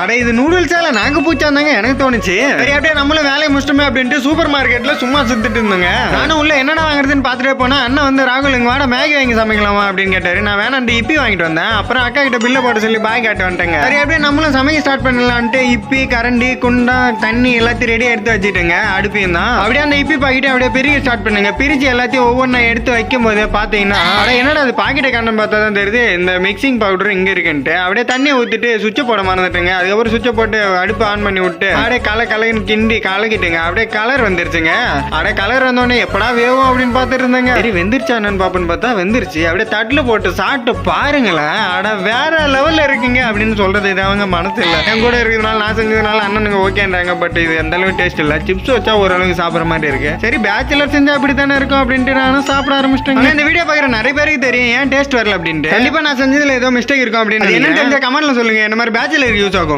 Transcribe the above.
அட இது நூடுல்ஸால நாங்க பூச்சாந்தாங்க எனக்கு தோணுச்சு. சரி அப்படியே நம்மளும் வேலையை முடிச்சிட்டோமே அப்படின்ட்டு சூப்பர் மார்க்கெட்ல சும்மா சுத்திட்டு இருந்தாங்க. நானும் உள்ள என்னடா வாங்குறதுன்னு பார்த்துட்டே போனா அண்ணன் வந்து ராகுல் இங்க வாட மேகி வாங்கி சமைக்கலாமா? அப்படின்னு கேட்டாரு. நான் வேணாண்டு இப்பி வாங்கிட்டு வந்தேன். அப்புறம் அக்கா கிட்ட பில்ல போட சொல்லி பாய் காட்ட வந்துட்டேங்க. சரி அப்படியே நம்மளும் சமைக்க ஸ்டார்ட் பண்ணலான்ட்டு இப்பி கரண்டி குண்டா தண்ணி எல்லாத்தையும் ரெடியா எடுத்து வச்சுட்டுங்க. அடுப்பையும் தான். அப்படியே அந்த இப்பி பாக்கெட்டை அப்படியே பிரிக்க ஸ்டார்ட் பண்ணுங்க. பிரிச்சு எல்லாத்தையும் ஒவ்வொன்றா எடுத்து வைக்கும் போது பாத்தீங்கன்னா அட என்னடா அது பாக்கெட்டை கண்டம் பார்த்தா தான் தெரியுது. இந்த மிக்சிங் பவுடர் இங்க இருக்குன்ட்டு. அப்படியே தண்ணி ஊத்திட்டு சுவிட்ச் போட மறந்துட்டுங்க. அதுக்கப்புறம் சுவிட்சை போட்டு அடுப்பு ஆன் பண்ணி விட்டு அப்படியே கலை கலைன்னு கிண்டி கலக்கிட்டுங்க. அப்படியே கலர் வந்துருச்சுங்க. அப்படியே கலர் வந்தோடனே எப்படா வேவும் அப்படின்னு பார்த்துட்டு இருந்தேங்க. சரி வெந்துருச்சானு பாப்போன்னு பார்த்தா வெந்துருச்சு. அப்படியே தட்டுல போட்டு சாப்பிட்டு பாருங்களேன். அட வேற லெவல்ல இருக்குங்க அப்படின்னு சொல்றது இது அவங்க மனசு இல்ல என் கூட இருக்கிறதுனால நான் செஞ்சதுனால அண்ணனுங்க ஓகேன்றாங்க. பட் இது எந்த அளவுக்கு டேஸ்ட் இல்ல. சிப்ஸ் வச்சா ஓரளவுக்கு சாப்பிடுற மாதிரி இருக்கு. சரி பேச்சுலர் செஞ்சா அப்படி தானே இருக்கும் அப்படின்ட்டு நானும் சாப்பிட ஆரம்பிச்சிட்டேங்க. இந்த வீடியோ பாக்குற நிறைய பேருக்கு தெரியும். ஏன் டேஸ்ட் வரல அப்படின்ட்டு. கண்டிப்பா நான் செஞ்சதுல ஏதோ மிஸ்டேக் இருக்கும் அப்படின்னு என்ன தெரிஞ்ச கமெண்ட்ல சொல்லுங்க. இந்த மாதிரி பேச்சுலர் யூஸ் ஆகும்?